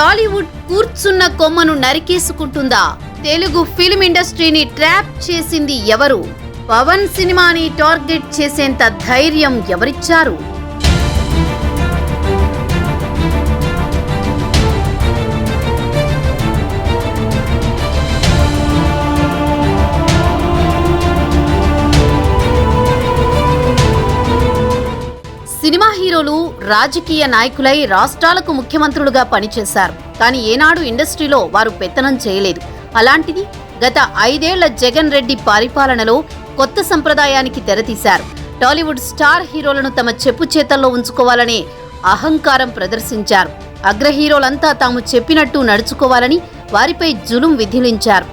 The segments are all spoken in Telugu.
టాలీవుడ్ కూర్చున్న కొమ్మను నరికేసుకుంటుందా? తెలుగు ఫిల్మ్ ఇండస్ట్రీని ట్రాప్ చేసింది ఎవరు? పవన్ సినిమాని టార్గెట్ చేసేంత ధైర్యం ఎవరిచ్చారు? రాజకీయ నాయకులై రాష్ట్రాలకు ముఖ్యమంత్రులుగా పనిచేశారు. కానీ ఏనాడు ఇండస్ట్రీలో వారు పెత్తనం చేయలేదు. అలాంటిది గత ఐదేళ్ళ జగన్ రెడ్డి పరిపాలనలో కొత్త సంప్రదాయానికి తెరతీశారు. టాలీవుడ్ స్టార్ హీరోలను తమ చెప్పు చేతల్లో ఉంచుకోవాలనే అహంకారం ప్రదర్శించారు. అగ్ర హీరోలంతా తాము చెప్పినట్టు నడుచుకోవాలని వారిపై జులుం విధిలించారు.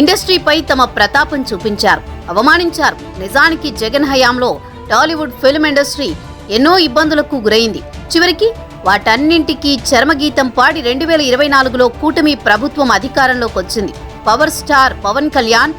ఇండస్ట్రీపై తమ ప్రతాపం చూపించారు. అవమానించారు. నిజానికి జగన్ హయాంలో టాలీవుడ్ ఫిల్మ్ ఇండస్ట్రీ ఎన్నో ఇబ్బందులకు గురైంది. చివరికి వాటన్నింటికీ చర్మగీతం పాడి రెండు వేల ఇరవై నాలుగులో కూటమి ప్రభుత్వం అధికారంలోకి వచ్చింది. పవర్ స్టార్ పవన్ కళ్యాణ్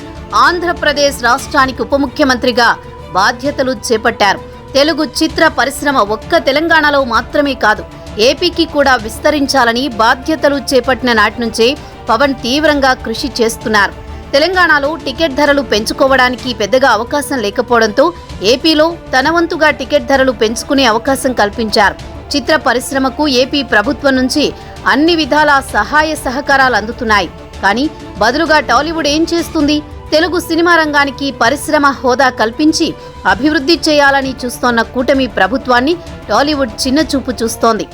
ఆంధ్రప్రదేశ్ రాష్ట్రానికి ఉప ముఖ్యమంత్రిగా బాధ్యతలు చేపట్టారు. తెలుగు చిత్ర పరిశ్రమ ఒక్క తెలంగాణలో మాత్రమే కాదు ఏపీకి కూడా విస్తరించాలని బాధ్యతలు చేపట్టిన నాటి నుంచే పవన్ తీవ్రంగా కృషి చేస్తున్నారు. తెలంగాణలో టికెట్ ధరలు పెంచుకోవడానికి పెద్దగా అవకాశం లేకపోవడంతో ఏపీలో తన వంతుగా టికెట్ ధరలు పెంచుకునే అవకాశం కల్పించారు. చిత్ర పరిశ్రమకు ఏపీ ప్రభుత్వం నుంచి అన్ని విధాల సహాయ సహకారాలు అందుతున్నాయి. కానీ బదులుగా టాలీవుడ్ ఏం చేస్తుంది? తెలుగు సినిమా రంగానికి పరిశ్రమ హోదా కల్పించి అభివృద్ధి చేయాలని చూస్తోన్న కూటమి ప్రభుత్వాన్ని టాలీవుడ్ చిన్నచూపు చూస్తోంది.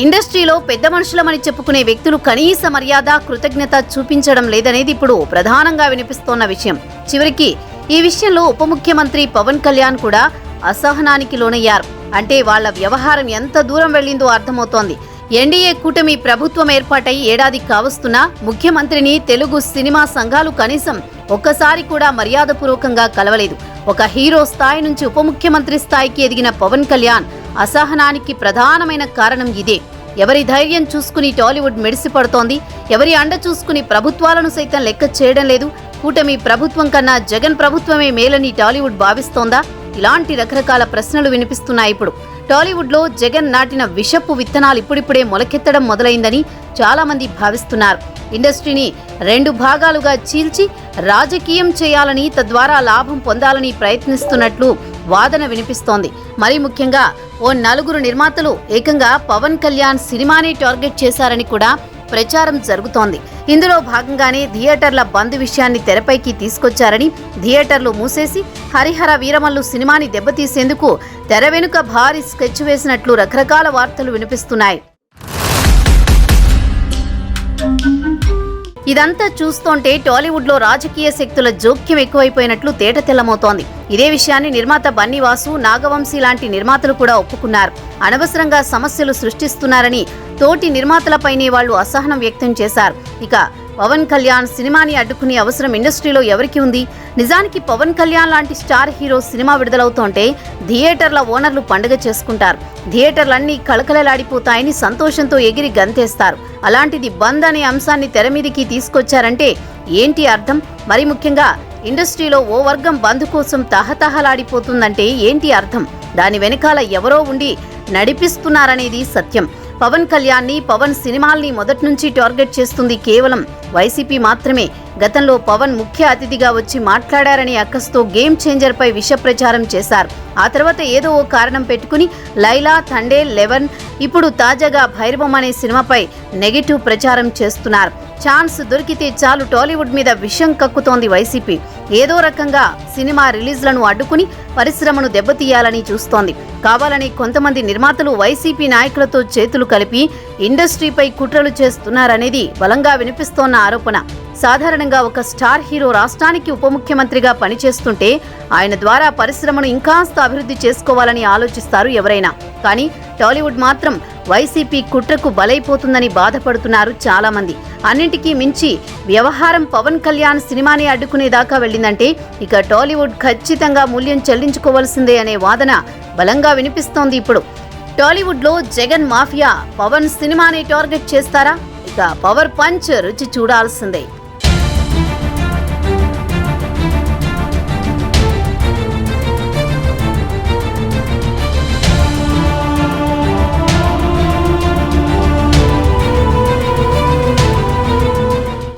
ఇండస్ట్రీలో పెద్ద మనుషులమని చెప్పుకునే వ్యక్తులు కనీస మర్యాద కృతజ్ఞత చూపించడం లేదనేది ఇప్పుడు ప్రధానంగా వినిపిస్తోన్న విషయం. చివరికి ఈ విషయంలో ఉప ముఖ్యమంత్రి పవన్ కళ్యాణ్ కూడా అసహనానికి లోనయ్యారు. అంటే వాళ్ళ వ్యవహారం ఎంత దూరం వెళ్ళిందో అర్థమవుతోంది. ఎన్డీఏ కూటమి ప్రభుత్వం ఏర్పాటై ఏడాది కావస్తున్నా ముఖ్యమంత్రిని తెలుగు సినిమా సంఘాలు కనీసం ఒక్కసారి కూడా మర్యాదపూర్వకంగా కలవలేదు. ఒక హీరో స్థాయి నుంచి ఉప ముఖ్యమంత్రి స్థాయికి ఎదిగిన పవన్ కళ్యాణ్ అసహనానికి ప్రధానమైన కారణం ఇదే. ఎవరి ధైర్యం చూసుకుని టాలీవుడ్ మెడిసిపడుతోంది ఎవరి అండ చూసుకుని ప్రభుత్వాలను సైతం లెక్క చేయడం లేదు. కూటమి ప్రభుత్వం కన్నా జగన్ ప్రభుత్వమే మేలని టాలీవుడ్ భావిస్తోందా? ఇలాంటి రకరకాల ప్రశ్నలు వినిపిస్తున్నాయి ఇప్పుడు. టాలీవుడ్లో జగన్ నాటిన విషపు విత్తనాలు ఇప్పుడిప్పుడే మొలకెత్తడం మొదలైందని చాలామంది భావిస్తున్నారు. ఇండస్ట్రీని రెండు భాగాలుగా చీల్చి రాజకీయం చేయాలని తద్వారా లాభం పొందాలని ప్రయత్నిస్తున్నట్లు వాదన వినిపిస్తోంది. మరి ముఖ్యంగా ఓ నలుగురు నిర్మాతలు ఏకంగా పవన్ కళ్యాణ్ సినిమాని టార్గెట్ చేశారని కూడా ప్రచారం జరుగుతోంది. ఇందులో భాగంగానే థియేటర్ల బంద్ విషయాన్ని తెరపైకి తీసుకొచ్చారని థియేటర్లు మూసేసి హరిహర వీరమల్లు సినిమాని దెబ్బతీసేందుకు తెర వెనుక భారీ స్కెచ్ వేసినట్లు రకరకాల వార్తలు వినిపిస్తున్నాయి. ఇదంతా చూస్తుంటే టాలీవుడ్లో రాజకీయ శక్తుల జోక్యం ఎక్కువైపోయినట్లు తేట తెల్లమవుతోంది. ఇదే విషయాన్ని నిర్మాత బన్నీవాసు నాగవంశీ లాంటి నిర్మాతలు కూడా ఒప్పుకున్నారు. అనవసరంగా సమస్యలు సృష్టిస్తున్నారని తోటి నిర్మాతలపైనే వాళ్ళు అసహనం వ్యక్తం చేశారు. ఇక పవన్ కళ్యాణ్ సినిమాని అడ్డుకునే అవసరం ఇండస్ట్రీలో ఎవరికి ఉంది? నిజానికి పవన్ కళ్యాణ్ లాంటి స్టార్ హీరో సినిమా విడుదలవుతుంటే థియేటర్ల ఓనర్లు పండుగ చేసుకుంటారు. థియేటర్లన్నీ కళకళలాడిపోతాయని సంతోషంతో ఎగిరి గంతేస్తారు. అలాంటిది బంద్ అనే అంశాన్ని తెరమీదికి తీసుకొచ్చారంటే ఏంటి అర్థం? మరి ముఖ్యంగా ఇండస్ట్రీలో ఓ వర్గం బంద్ కోసం తహతహలాడిపోతుందంటే ఏంటి అర్థం? దాని వెనకాల ఎవరో ఉండి నడిపిస్తున్నారనేది సత్యం. పవన్ కళ్యాణ్ని పవన్ సినిమాల్ని మొదటి నుంచి టార్గెట్ చేస్తుంది కేవలం వైసీపీ మాత్రమే. గతంలో పవన్ ముఖ్య అతిథిగా వచ్చి మాట్లాడారని అక్కస్తో గేమ్ చేంజర్పై విష ప్రచారం చేశారు. ఆ తర్వాత ఏదో ఓ కారణం పెట్టుకుని లైలా థండే లెవెన్ ఇప్పుడు తాజాగా భైరవం అనే సినిమాపై నెగిటివ్ ప్రచారం చేస్తున్నారు. ఛాన్స్ దొరికితే చాలు టాలీవుడ్ మీద విషం కక్కుతోంది వైసీపీ. ఏదో రకంగా సినిమా రిలీజ్లను అడ్డుకుని పరిశ్రమను దెబ్బతీయాలని చూస్తోంది. కావాలని కొంతమంది నిర్మాతలు వైసీపీ నాయకులతో చేతులు కలిపి ఇండస్ట్రీపై కుట్రలు చేస్తున్నారనేది బలంగా వినిపిస్తోన్న ఆరోపణ. సాధారణంగా ఒక స్టార్ హీరో రాష్ట్రానికి ఉప ముఖ్యమంత్రిగా పనిచేస్తుంటే ఆయన ద్వారా పరిశ్రమను ఇంకాస్త అభివృద్ధి చేసుకోవాలని ఆలోచిస్తారు ఎవరైనా. కానీ టాలీవుడ్ మాత్రం వైసీపీ కుట్రకు బలైపోతుందని బాధపడుతున్నారు చాలా మంది అన్నింటికీ మించి వ్యవహారం పవన్ కళ్యాణ్ సినిమాని అడ్డుకునేదాకా వెళ్ళిందంటే ఇక టాలీవుడ్ ఖచ్చితంగా మూల్యం చెల్లించుకోవాల్సిందే అనే వాదన బలంగా వినిపిస్తోంది ఇప్పుడు. టాలీవుడ్లో జగన్ మాఫియా పవన్ సినిమాని టార్గెట్ చేస్తారా? ఇక పవర్ పంచ్ రుచి చూడాల్సిందే.